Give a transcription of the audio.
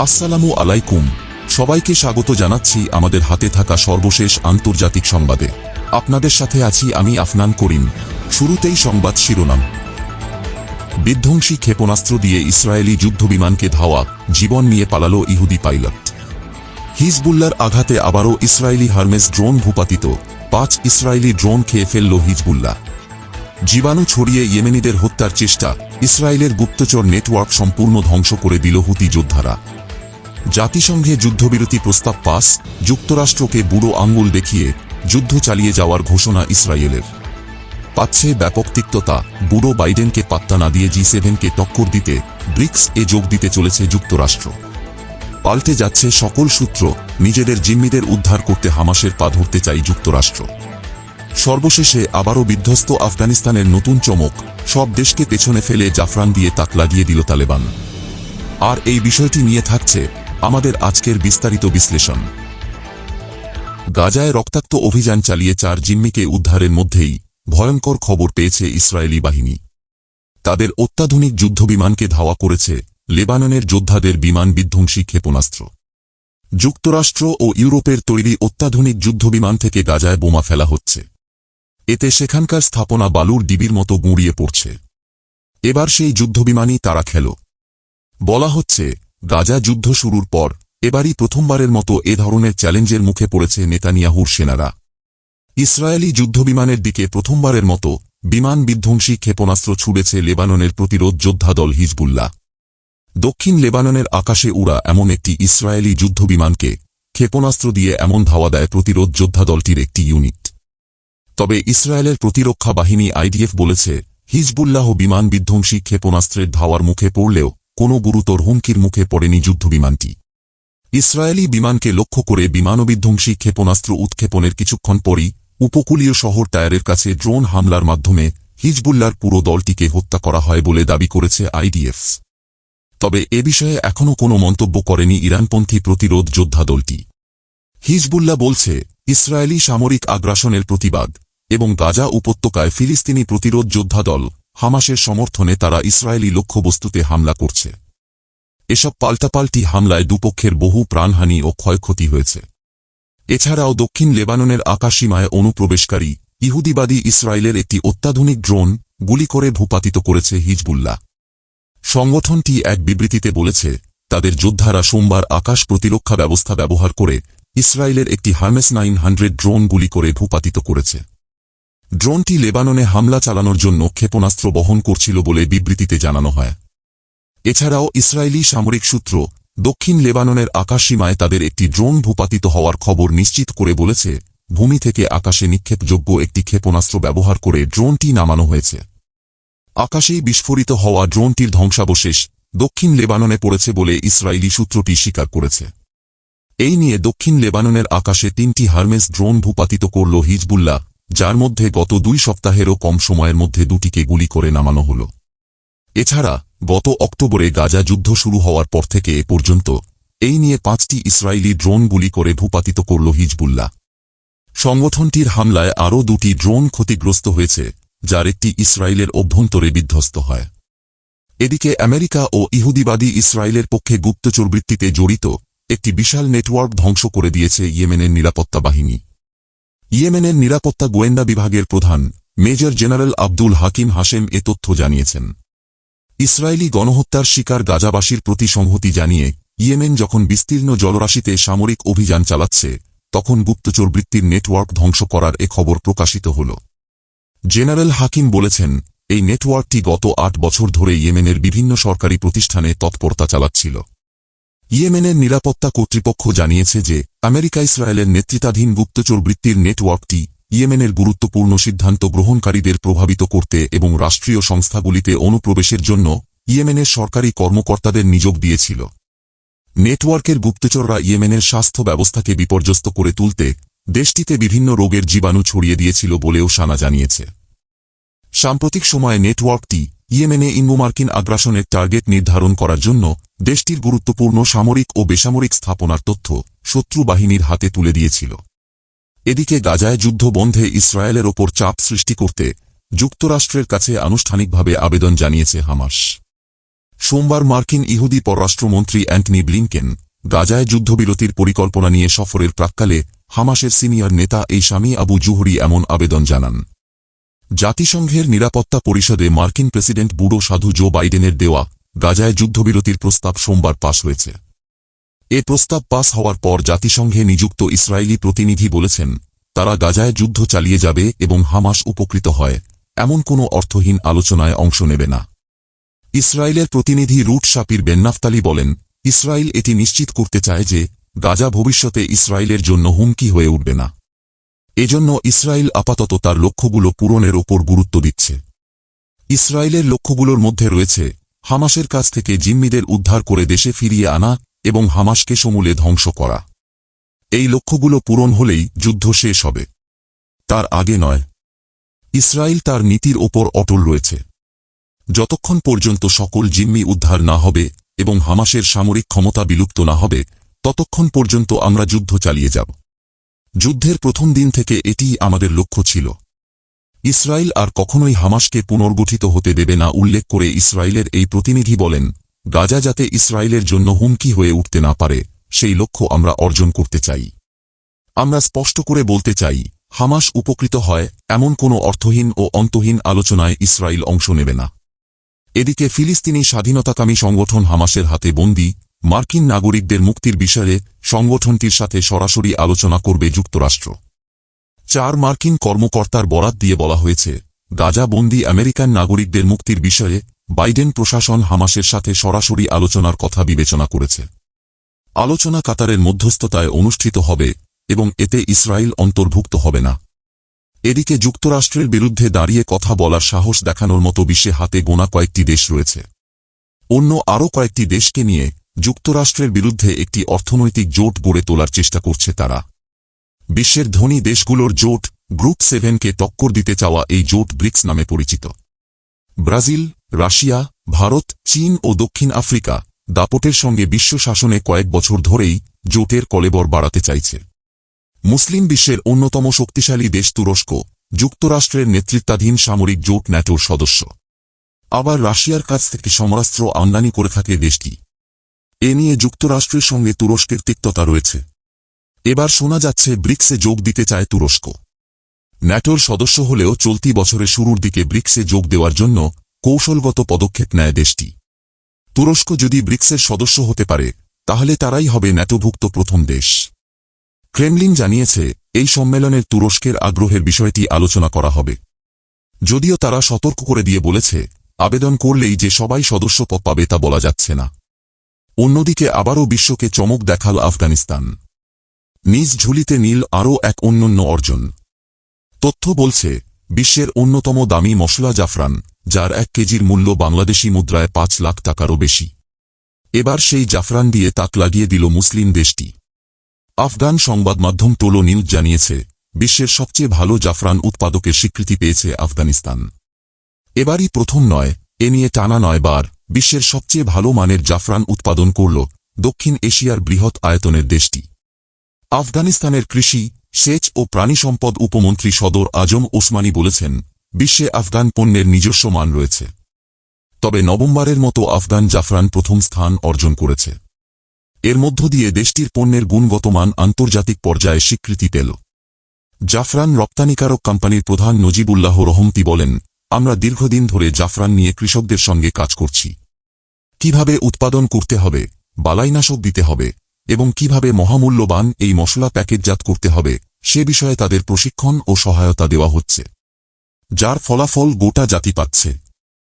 আসসালামু আলাইকুম। সবাইকে স্বাগত জানাচ্ছি আমাদের হাতে থাকা সর্বশেষ আন্তর্জাতিক সংবাদে। আপনাদের সাথে আছি আমি আফনান করিম। শুরুতেই সংবাদ শিরোনাম। বিধ্বংসী ক্ষেপণাস্ত্র দিয়ে ইসরায়েলি যুদ্ধবিমানকে ধাওয়া, জীবন নিয়ে পালাল ইহুদি পাইলট। হিজবুল্লার আঘাতে আবারও ইসরায়েলি হার্মেস ড্রোন ভূপাতিত, পাঁচ ইসরায়েলি ড্রোন খেয়ে ফেলল হিজবুল্লাহ। জীবাণু ছড়িয়ে ইয়েমেনিদের হত্যার চেষ্টা, ইসরায়েলের গুপ্তচর নেটওয়ার্ক সম্পূর্ণ ধ্বংস করে দিল হুতি যোদ্ধারা। জাতিসংঘে যুদ্ধবিরতি প্রস্তাব পাস, যুক্তরাষ্ট্রকে বুড়ো আঙ্গুল দেখিয়ে যুদ্ধ চালিয়ে যাওয়ার ঘোষণা ইসরায়েলের। পাচ্ছে ব্যাপক তিক্ততা, বুড়ো বাইডেনকে পাত্তা না দিয়ে জি সেভেনকে টক্কর দিতে, ব্রিক্স এ যোগ দিতে চলেছে যুক্তরাষ্ট্র। পাল্টে যাচ্ছে সকল সূত্র, নিজেদের জিম্মিদের উদ্ধার করতে হামাসের পা ধরতে চাই যুক্তরাষ্ট্র। সর্বশেষে আবারও বিধ্বস্ত আফগানিস্তানের নতুন চমক, সব দেশকে পেছনে ফেলে জাফরান দিয়ে তাক লাগিয়ে দিল তালেবান। আর এই বিষয়টি নিয়ে থাকছে আমাদের আজকের বিস্তারিত বিশ্লেষণ। গাজায় রক্তাক্ত অভিযান চালিয়ে চার জিম্মিকে উদ্ধারের মধ্যেই ভয়ঙ্কর খবর পেয়েছে ইসরায়েলি বাহিনী। তাদের অত্যাধুনিক যুদ্ধবিমানকে ধাওয়া করেছে লেবাননের যোদ্ধাদের বিমান বিধ্বংসী ক্ষেপণাস্ত্র। যুক্তরাষ্ট্র ও ইউরোপের তৈরি অত্যাধুনিক যুদ্ধবিমান থেকে গাজায় বোমা ফেলা হচ্ছে। এতে সেখানকার স্থাপনা বালুর ডিবির মতো গুঁড়িয়ে পড়ছে। এবার সেই যুদ্ধবিমানই তারা খেল। বলা হচ্ছে গাজা যুদ্ধ শুরুর পর, এবারই প্রথমবারের মতো এ ধরনের চ্যালেঞ্জের মুখে পড়েছে নেতানিয়াহুর সেনারা। ইসরায়েলি যুদ্ধবিমানের দিকে প্রথমবারের মতো বিমান বিধ্বংসী ক্ষেপণাস্ত্র ছুড়েছে লেবাননের প্রতিরোধ যোদ্ধা দল হিজবুল্লাহ। দক্ষিণ লেবাননের আকাশে উড়া এমন একটি ইসরায়েলি যুদ্ধবিমানকে ক্ষেপণাস্ত্র দিয়ে এমন ধাওয়া দেয় প্রতিরোধ যোদ্ধা দলটির একটি ইউনিট। তবে ইসরায়েলের প্রতিরক্ষা বাহিনী আইডিএফ বলেছে, হিজবুল্লাহ বিমান বিধ্বংসী ক্ষেপণাস্ত্রের ধাওয়ার মুখে পড়লেও কোনো গুরুতর হুমকির মুখে পড়েনি যুদ্ধবিমানটি। ইসরায়েলি বিমানকে লক্ষ্য করে বিমানবিধ্বংসী ক্ষেপণাস্ত্র উৎক্ষেপণের কিছুক্ষণ পরই উপকূলীয় শহর টায়ারের কাছে ড্রোন হামলার মাধ্যমে হিজবুল্লার পুরো দলটিকে হত্যা করা হয় বলে দাবি করেছে আইডিএফ। তবে এ বিষয়ে এখনও কোনো মন্তব্য করেনি ইরানপন্থী প্রতিরোধ যোদ্ধা দলটি। হিজবুল্লাহ বলছে, ইসরায়েলি সামরিক আগ্রাসনের প্রতিবাদ এবং গাজা উপত্যকায় ফিলিস্তিনি প্রতিরোধ যোদ্ধা দল হামাসের সমর্থনে তারা ইসরায়েলি লক্ষ্যবস্তুতে হামলা করছে। এসব পাল্টাপাল্টি হামলায় দুপক্ষের বহু প্রাণহানি ও ক্ষয়ক্ষতি হয়েছে। এছাড়াও দক্ষিণ লেবাননের আকাশসীমায় অনুপ্রবেশকারী ইহুদিবাদী ইসরায়েলের একটি অত্যাধুনিক ড্রোন গুলি করে ভূপাতিত করেছে হিজবুল্লাহ। সংগঠনটি এক বিবৃতিতে বলেছে, তাদের যোদ্ধারা সোমবার আকাশ প্রতিরক্ষা ব্যবস্থা ব্যবহার করে ইসরায়েলের একটি হার্মেস নাইন হান্ড্রেড ড্রোন গুলি করে ভূপাতিত করেছে। ড্রোনটি লেবাননে হামলা চালানোর জন্য ক্ষেপণাস্ত্র বহন করছিল বলে বিবৃতিতে জানানো হয়। এছাড়াও ইসরায়েলি সামরিক সূত্র দক্ষিণ লেবাননের আকাশসীমায় তাদের একটি ড্রোন ভূপাতিত হওয়ার খবর নিশ্চিত করে বলেছে, ভূমি থেকে আকাশে নিক্ষেপযোগ্য একটি ক্ষেপণাস্ত্র ব্যবহার করে ড্রোনটি নামানো হয়েছে। আকাশেই বিস্ফোরিত হওয়া ড্রোনটির ধ্বংসাবশেষ দক্ষিণ লেবাননে পড়েছে বলে ইসরায়েলি সূত্রটি স্বীকার করেছে। এই নিয়ে দক্ষিণ লেবাননের আকাশে তিনটি হার্মেস ড্রোন ভূপাতিত করল হিজবুল্লাহ যার মধ্যে গত দুই সপ্তাহেরও কম সময়ের মধ্যে দুটিকে গুলি করে নামানো হল। এছাড়া, গত অক্টোবরে গাজা যুদ্ধ শুরু হওয়ার পর থেকে এ পর্যন্ত, এই নিয়ে পাঁচটি ইসরায়েলি ড্রোন গুলি করে ভূপাতিত করল হিজবুল্লাহ। সংগঠনটির হামলায় আরও দুটি ড্রোন ক্ষতিগ্রস্ত হয়েছে, যার একটি ইসরায়েলের অভ্যন্তরে বিধ্বস্ত হয়। এদিকে আমেরিকা ও ইহুদিবাদী ইসরায়েলের পক্ষে গুপ্তচরবৃত্তিতে জড়িত একটি বিশাল নেটওয়ার্ক ধ্বংস করে দিয়েছে ইয়েমেনের নিরাপত্তা বাহিনী। ইয়েমেনের নিরাপত্তা গোয়েন্দা বিভাগের প্রধান, মেজর জেনারেল আব্দুল হাকিম হাশেম এ তথ্য জানিয়েছেন। ইসরায়েলি গণহত্যার শিকার গাজাবাসীর প্রতি সংহতি জানিয়ে ইয়েমেন যখন বিস্তীর্ণ জলরাশিতে সামরিক অভিযান চালাচ্ছে, তখন গুপ্তচর বৃত্তির নেটওয়ার্ক ধ্বংস করার এ খবর প্রকাশিত হল। জেনারেল হাকিম বলেছেন, এই নেটওয়ার্কটি গত আট বছর ধরে ইয়েমেনের বিভিন্ন সরকারি প্রতিষ্ঠানে তৎপরতা চালাচ্ছিল। ইয়েমেনের নিরাপত্তা কর্তৃপক্ষ জানিয়েছে যে আমেরিকা ইসরায়েলের নেতৃত্বাধীন গুপ্তচর বৃত্তির নেটওয়ার্কটি ইয়েমেনের গুরুত্বপূর্ণ সিদ্ধান্ত গ্রহণকারীদের প্রভাবিত করতে এবং রাষ্ট্রীয় সংস্থাগুলিতে অনুপ্রবেশের জন্য ইয়েমেনের সরকারি কর্মকর্তাদের নিযোগ দিয়েছিল। নেটওয়ার্কের গুপ্তচররা ইয়েমেনের স্বাস্থ্য ব্যবস্থাকে বিপর্যস্ত করে তুলতে দেশটিতে বিভিন্ন রোগের জীবাণু ছড়িয়ে দিয়েছিল বলেও সানা জানিয়েছে। সাম্প্রতিক সময়ে নেটওয়ার্কটি ইয়েমেনে ইঙ্গোমার্কিন আগ্রাসনের টার্গেট নির্ধারণ করার জন্য দেশটির গুরুত্বপূর্ণ সামরিক ও বেসামরিক স্থাপনার তথ্য শত্রু বাহিনীর হাতে তুলে দিয়েছিল। এদিকে গাজায় যুদ্ধ বন্ধে ইসরায়েলের ওপর চাপ সৃষ্টি করতে যুক্তরাষ্ট্রের কাছে আনুষ্ঠানিকভাবে আবেদন জানিয়েছে হামাস। সোমবার মার্কিন ইহুদি পররাষ্ট্রমন্ত্রী অ্যান্টনি ব্লিংকেন গাজায় যুদ্ধবিরতির পরিকল্পনা নিয়ে সফরের প্রাক্কালে হামাসের সিনিয়র নেতা এই স্বামী আবু জুহরি এমন আবেদন জানান। জাতিসংঘের নিরাপত্তা পরিষদে মার্কিন প্রেসিডেন্ট বুড়ো সাধু জো বাইডেনের দেওয়া গাজায় যুদ্ধবিরতির প্রস্তাব সোমবার পাশ হয়েছে। এ প্রস্তাব পাস হওয়ার পর জাতিসংঘে নিযুক্ত ইসরায়েলি প্রতিনিধি বলেছেন, তারা গাজায় যুদ্ধ চালিয়ে যাবে এবং হামাস উপকৃত হয়, এমন কোনো অর্থহীন আলোচনায় অংশ নেবে না। ইসরায়েলের প্রতিনিধি রুট শাপির বেন্নাফতালি বলেন, ইসরায়েল এটি নিশ্চিত করতে চায় যে গাজা ভবিষ্যতে ইসরায়েলের জন্য হুমকি হয়ে উঠবে না। এজন্য ইসরায়েল আপাতত তার লক্ষ্যগুলো পূরণের ওপর গুরুত্ব দিচ্ছে। ইসরায়েলের লক্ষ্যগুলোর মধ্যে রয়েছে হামাসের কাছ থেকে জিম্মিদের উদ্ধার করে দেশে ফিরিয়ে আনা এবং হামাসকে সমূলে ধ্বংস করা। এই লক্ষ্যগুলো পূরণ হলেই যুদ্ধ শেষ হবে। তার আগে নয়, ইসরায়েল তার নীতির ওপর অটল রয়েছে। যতক্ষণ পর্যন্ত সকল জিম্মি উদ্ধার না হবে এবং হামাসের সামরিক ক্ষমতা বিলুপ্ত না হবে, ততক্ষণ পর্যন্ত আমরা যুদ্ধ চালিয়ে যাব। যুদ্ধের প্রথম দিন থেকে এটিই আমাদের লক্ষ্য ছিল। ইসরায়েল আর কখনোই হামাসকে পুনর্গঠিত হতে দেবে না উল্লেখ করে ইসরায়েলের এই প্রতিনিধি বলেন, গাজা যাতে ইসরায়েলের জন্য হুমকি হয়ে উঠতে না পারে, সেই লক্ষ্য আমরা অর্জন করতে চাই। আমরা স্পষ্ট করে বলতে চাই, হামাস উপকৃত হয় এমন কোনো অর্থহীন ও অন্তহীন আলোচনায় ইসরায়েল অংশ নেবে না। এদিকে ফিলিস্তিনি স্বাধীনতাকামী সংগঠন হামাসের হাতে বন্দী, মার্কিন নাগরিকদের মুক্তির বিষয়ে সংগঠনটির সাথে সরাসরি আলোচনা করবে যুক্তরাষ্ট্র। চার মার্কিন কর্মকর্তার বরাত দিয়ে বলা হয়েছে, গাজা বন্দী আমেরিকান নাগরিকদের মুক্তির বিষয়ে বাইডেন প্রশাসন হামাসের সাথে সরাসরি আলোচনার কথা বিবেচনা করেছে। আলোচনা কাতারের মধ্যস্থতায় অনুষ্ঠিত হবে এবং এতে ইসরায়েল অন্তর্ভুক্ত হবে না। এদিকে যুক্তরাষ্ট্রের বিরুদ্ধে দাঁড়িয়ে কথা বলার সাহস দেখানোর মতো বিশ্বে হাতে গোনা কয়েকটি দেশ রয়েছে। অন্য আরও কয়েকটি দেশকে নিয়ে যুক্তরাষ্ট্রের বিরুদ্ধে একটি অর্থনৈতিক জোট গড়ে তোলার চেষ্টা করছে তারা। বিশ্বের ধনী দেশগুলোর জোট গ্রুপ সেভেনকে টক্কর দিতে চাওয়া এই জোট ব্রিক্স নামে পরিচিত। ব্রাজিল, রাশিয়া, ভারত, চীন ও দক্ষিণ আফ্রিকা দাপটের সঙ্গে বিশ্ব শাসনে কয়েক বছর ধরেই জোটের কলেবর বাড়াতে চাইছে। মুসলিম বিশ্বের অন্যতম শক্তিশালী দেশ তুরস্ক, যুক্তরাষ্ট্রের নেতৃত্বাধীন সামরিক জোট ন্যাটোর সদস্য। আবার রাশিয়ার কাছ থেকে সমরাস্ত্র আমদানি করে থাকে দেশটি। এ নিয়ে যুক্তরাষ্ট্রের সঙ্গে তুরস্কের তিক্ততা রয়েছে। এবার শোনা যাচ্ছে ব্রিক্সে যোগ দিতে চায় তুরস্ক। ন্যাটোর সদস্য হলেও চলতি বছরের শুরুর দিকে ব্রিক্সে যোগ দেওয়ার জন্য কৌশলগত পদক্ষেপ নেয় দেশটি। তুরস্ক যদি ব্রিক্সের সদস্য হতে পারে, তাহলে তারাই হবে ন্যাটোভুক্ত প্রথম দেশ। ক্রেমলিন জানিয়েছে, এই সম্মেলনের তুরস্কের আগ্রহের বিষয়টি আলোচনা করা হবে। যদিও তারা সতর্ক করে দিয়ে বলেছে, আবেদন করলেই যে সবাই সদস্য পদ পাবে তা বলা যাচ্ছে না। অন্যদিকে আবারও বিশ্বকে চমক দেখাল আফগানিস্তান। নিজ ঝুলিতে নীল আরও এক অন্যন্য অর্জন। তথ্য বলছে, বিশ্বের অন্যতম দামি মশলা জাফরান, যার এক কেজির মূল্য বাংলাদেশি মুদ্রায় পাঁচ লাখ টাকারও বেশি। এবার সেই জাফরান দিয়ে তাক লাগিয়ে দিল মুসলিম দেশটি। আফগান সংবাদ মাধ্যম টোলো নিউজ জানিয়েছে, বিশ্বের সবচেয়ে ভালো জাফরান উৎপাদকের স্বীকৃতি পেয়েছে আফগানিস্তান। এবারই প্রথম নয়, এ নিয়ে টানা নয় বার বিশ্বের সবচেয়ে ভালো মানের জাফরান উৎপাদন করল দক্ষিণ এশিয়ার বৃহৎ আয়তনের দেশটি। আফগানিস্তানের কৃষি, সেচ ও প্রাণী সম্পদ উপমন্ত্রী সদর আজম ওসমানী বলেছেন, বিশ্বে আফগান পণ্যের নিজস্ব মান রয়েছে। তবে নভেম্বরের মতো আফগান জাফরান প্রথম স্থান অর্জন করেছে। এর মধ্য দিয়ে দেশটির পণ্যের গুণগত মান আন্তর্জাতিক পর্যায়ে স্বীকৃতি পেল। জাফরান রপ্তানিকারক কোম্পানির প্রধান নজিবুল্লাহ রহমতি বলেন, আমরা দীর্ঘদিন ধরে জাফরান নিয়ে কৃষকদের সঙ্গে কাজ করছি। কীভাবে উৎপাদন করতে হবে, বালাইনাশক দিতে হবে এবং কীভাবে মহামূল্যবান এই মশলা প্যাকেটজাত করতে হবে, সে বিষয়ে তাদের প্রশিক্ষণ ও সহায়তা দেওয়া হচ্ছে, যার ফলাফল গোটা জাতি পাচ্ছে।